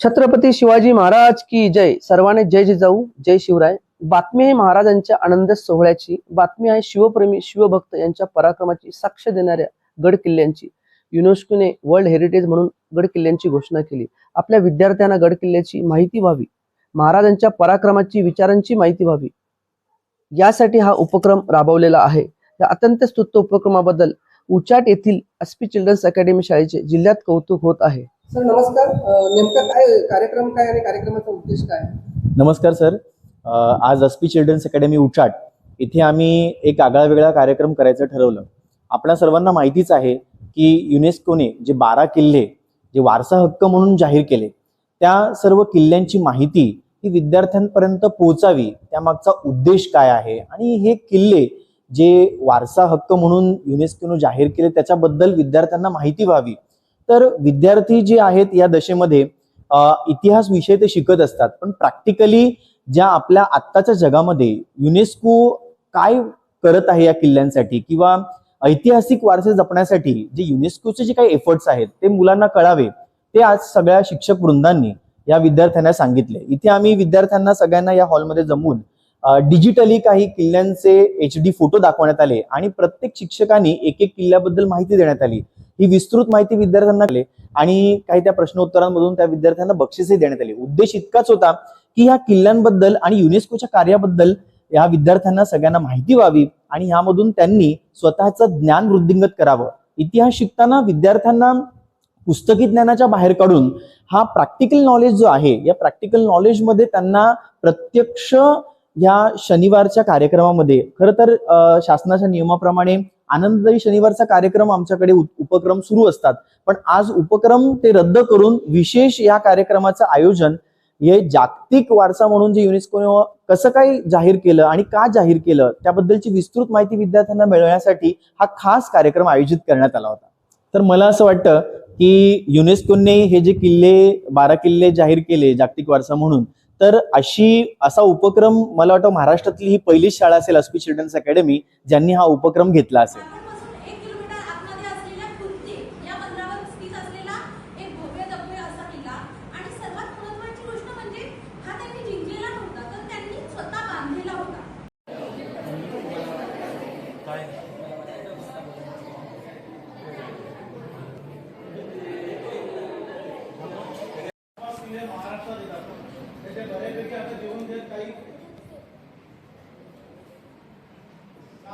छत्रपती शिवाजी महाराज की जय. सर्वांनी जय जिजाऊ जय शिवराय. बातमी आहे महाराजांच्या आनंद सोहळ्याची. बातमी आहे शिवप्रेमी शिवभक्त यांच्या पराक्रमाची साक्ष देणाऱ्या गड किल्ल्यांची युनेस्कोने वर्ल्ड हेरिटेज म्हणून गड किल्ल्यांची घोषणा केली. आपल्या विद्यार्थ्यांना गड किल्ल्याची माहिती व्हावी. महाराजांच्या पराक्रमाची विचारांची माहिती व्हावी. यासाठी हा उपक्रम राबवलेला आहे. या अत्यंत स्तुत्य उपक्रमाबद्दल उचाट येथील एसपी चिल्ड्रन्स अकॅडमी शाळेचे जिल्ह्यात कौतुक होत आहे. सर नमस्कार. नेमका काय कार्यक्रम काय आणि कार्यक्रमाचा उद्देश काय? नमस्कार सर. आज एस पी चिल्ड्रन्स अकॅडमी उचाट इथे आम्ही एक आगळा वेगळा कार्यक्रम करायचं ठरवलं. आपल्या सर्वांना माहितीच आहे की युनेस्कोने जे बारा किल्ले जे वारसा हक्क म्हणून जाहीर केले त्या सर्व किल्ल्यांची माहिती ही विद्यार्थ्यांपर्यंत पोहोचावी त्यामागचा उद्देश काय आहे? आणि हे किल्ले जे वारसा हक्क म्हणून युनेस्कोने जाहीर केले त्याच्याबद्दल विद्यार्थ्यांना माहिती व्हावी तर विद्यार्थी जे आहेत या दशेमध्ये इतिहास विषय ते शिकत असतात. पण प्रॅक्टिकली ज्या आपल्या आत्ताच्या जगामध्ये युनेस्को काय करत आहे या किल्ल्यांसाठी किंवा ऐतिहासिक वारसे जपण्यासाठी जे युनेस्कोचे जे काही एफर्ट्स आहेत ते मुलांना कळावे ते आज सगळ्या शिक्षक वृंदांनी या विद्यार्थ्यांना सांगितले. इथे आम्ही विद्यार्थ्यांना सगळ्यांना या हॉलमध्ये जमवून डिजिटली काही किल्ल्यांचे एच डी फोटो दाखवण्यात आले आणि प्रत्येक शिक्षकांनी एक एक किल्ल्याबद्दल माहिती देण्यात आली. ही विस्तृत माहिती विद्यार्थ्यांना दिली आणि काही त्या प्रश्नोत्तरांमधून त्या विद्यार्थ्यांना बक्षीसही देण्यात आली. उद्देश इतकाच होता की ह्या किल्ल्यांबद्दल आणि युनेस्कोच्या कार्याबद्दल या विद्यार्थ्यांना सगळ्यांना माहिती व्हावी आणि ह्यामधून त्यांनी स्वतःचं ज्ञान वृद्धिंगत करावं. इतिहास शिकताना विद्यार्थ्यांना पुस्तकी ज्ञानाच्या बाहेर काढून हा प्रॅक्टिकल नॉलेज जो आहे या प्रॅक्टिकल नॉलेजमध्ये त्यांना प्रत्यक्ष या शनिवारच्या कार्यक्रमामध्ये खरं तर शासनाच्या नियमाप्रमाणे आनंददायी शनिवारचा कार्यक्रम आमच्याकडे उपक्रम सुरू असतात. पण आज उपक्रम ते रद्द करून विशेष या कार्यक्रमाचं आयोजन हे जागतिक वारसा म्हणून जे युनेस्कोने कसं काय जाहीर केलं आणि का जाहीर केलं त्याबद्दलची विस्तृत माहिती विद्यार्थ्यांना मिळवण्यासाठी हा खास कार्यक्रम आयोजित करण्यात आला होता. तर मला असं वाटतं की युनेस्कोने हे जे किल्ले बारा किल्ले जाहीर केले जागतिक वारसा म्हणून तर अशी असा उपक्रम मला वाटतं महाराष्ट्रातली ही पहिलीच शाळा असेल अस्पी चिल्ड्रन्स अकॅडमी ज्यांनी हा उपक्रम घेतला असेल. त्याच्या बऱ्यापैकी आता जेवण देत काही